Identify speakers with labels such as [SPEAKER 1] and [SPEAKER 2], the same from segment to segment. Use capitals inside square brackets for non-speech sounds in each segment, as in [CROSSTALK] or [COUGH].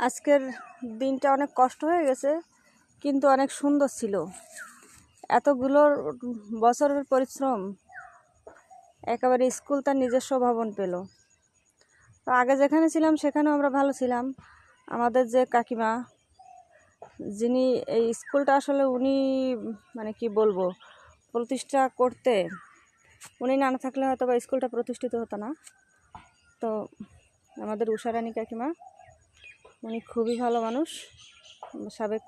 [SPEAKER 1] আজকের দিনটা অনেক কষ্ট হয়ে গেছে, কিন্তু অনেক সুন্দর ছিল। এতগুলোর বছরের পরিশ্রম, একেবারে স্কুল তার নিজস্ব ভবন পেল। তো আগে যেখানে ছিলাম সেখানেও আমরা ভালো ছিলাম। আমাদের যে কাকিমা, যিনি এই স্কুলটা আসলে উনি মানে কি বলব, প্রতিষ্ঠা করতে, উনি না থাকলে হয়তো বা স্কুলটা প্রতিষ্ঠিত হতো না। তো আমাদের উষারানী কাকিমা উনি খুবই ভালো মানুষ, সাবেক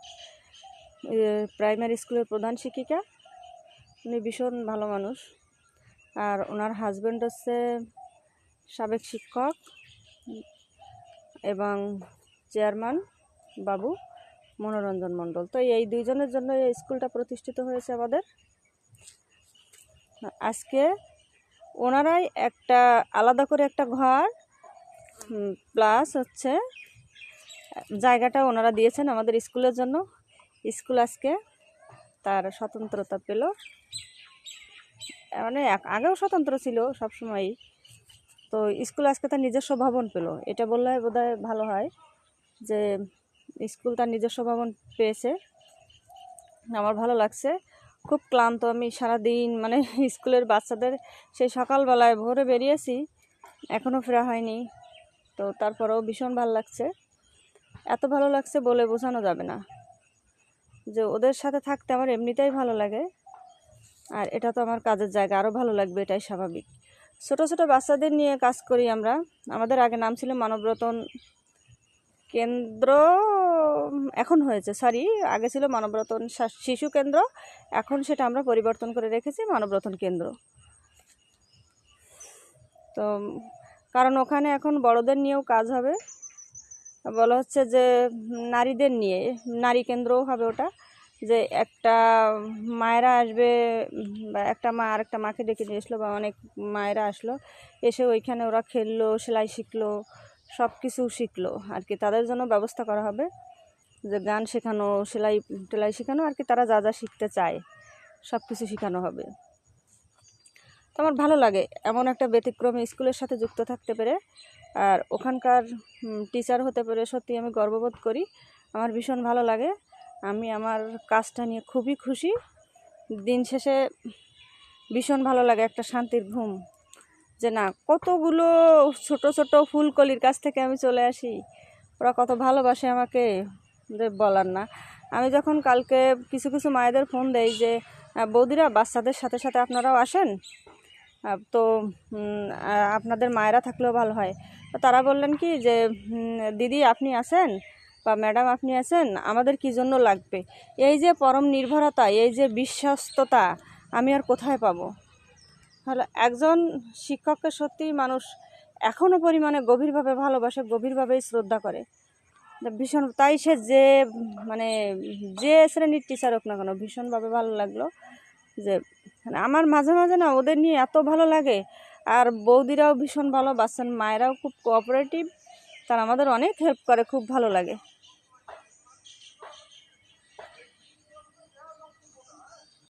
[SPEAKER 1] প্রাইমারি স্কুলের প্রধান শিক্ষিকা। উনি ভীষণ ভালো মানুষ। আর ওনার হাজব্যান্ড হচ্ছে সাবেক শিক্ষক এবং চেয়ারম্যান বাবু মনোরঞ্জন মণ্ডল। তো এই দুইজনের জন্য এই স্কুলটা প্রতিষ্ঠিত হয়েছে আমাদের। আজকে ওনারাই একটা আলাদা করে একটা ঘর প্লাস হচ্ছে জায়গাটা ওনারা দিয়েছেন আমাদের স্কুলের জন্য। স্কুল আজকে তার স্বতন্ত্রতা পেল। মানে আগেও স্বতন্ত্র ছিল সবসময়ই। তো স্কুল আজকে তার নিজস্ব ভবন পেল। এটা বললে বোধহয় ভালো হয় যে স্কুল তার নিজস্ব ভবন পেয়েছে। আমার ভালো লাগছে। খুব ক্লান্ত আমি সারাদিন মানে [LAUGHS] স্কুলের বাচ্চাদের সেই সকালবেলায় ভোরে বেরিয়েছি। এখনও ফেরা হয়নি। তো তারপরেও ভীষণ ভালো লাগছে। এত ভালো লাগছে বলে বোঝানো যাবে না। যে ওদের সাথে থাকতে আমার এমনিতেই ভালো লাগে। আর এটা তো আমার কাজের জায়গা আরও ভালো লাগবে, এটাই স্বাভাবিক। ছোট ছোট বাচ্চাদের নিয়ে কাজ করি আমরা। আমাদের আগে নাম ছিল মানবরতন কেন্দ্র, এখন হয়েছে সরি আগে ছিল মানবরতন শিশু কেন্দ্র, এখন সেটা আমরা পরিবর্তন করে রেখেছি মানবরতন কেন্দ্র। তো, কারণ ওখানে এখন বড়দের নিয়েও কাজ হবে। বলা হচ্ছে যে, নারীদের নিয়ে, নারী কেন্দ্রও হবে ওটা, যে একটা মায়েরা আসবে, বা একটা মা আর একটা মাকে ডেকে নিয়ে আসলো বা অনেক মায়েরা আসলো, এসে ওইখানে ওরা খেললো, সেলাই শিখলো সব কিছু শিখলো। আর কি তাদের জন্য ব্যবস্থা করা হবে, যে গান শেখানো, সেলাই, টেলাই শেখানো, আর কি তারা যা যা শিখতে চায় সব কিছু শেখানো হবে। তো আমার ভালো লাগে, এমন একটা ব্যতিক্রমী স্কুলের সাথে যুক্ত থাকতে পেরে আর ওখানকার টিচার হতে পেরে সত্যি আমি গর্ববোধ করি। আমার ভীষণ ভালো লাগে। আমি আমার কাজটা নিয়ে খুবই খুশি। দিন শেষে ভীষণ ভালো লাগে একটা শান্তির ঘুম। যে না, কতগুলো ছোট ছোট ফুলকলির কাছ থেকে আমি চলে আসি। ওরা কত ভালোবাসে আমাকে। যে বলার না। আমি যখন কালকে কিছু কিছু মায়েদের ফোন দেই যে বৌদিরা, বাচ্চাদের সাথে সাথে আপনারাও আসেন? তো আপনাদের মায়েরা থাকলেও ভালো হয়। তারা বললেন কি যে দিদি আপনি আছেন বা ম্যাডাম আপনি আছেন, আমাদের কি জন্য লাগবে? এই যে পরম নির্ভরতা, এই যে বিশ্বস্ততা, আমি আর কোথায় পাবো? তাহলে একজন শিক্ষককে সত্যিই মানুষ এখনও পরিমাণে গভীরভাবে ভালোবাসে, গভীরভাবেই শ্রদ্ধা করে। ভীষণ, তাই সে যে মানে যে শ্রেণির টিচার হোক না কেন, ভীষণভাবে ভালো লাগল যে মানে আমার মাঝে মাঝে না ওদের নিয়ে এত ভালো লাগে আর বৌদিরাও ভীষণ ভালো বাচ্চার মায়েরাও খুব কোঅপারেটিভ তারা আমাদের অনেক হেল্প করে, খুব ভালো লাগে।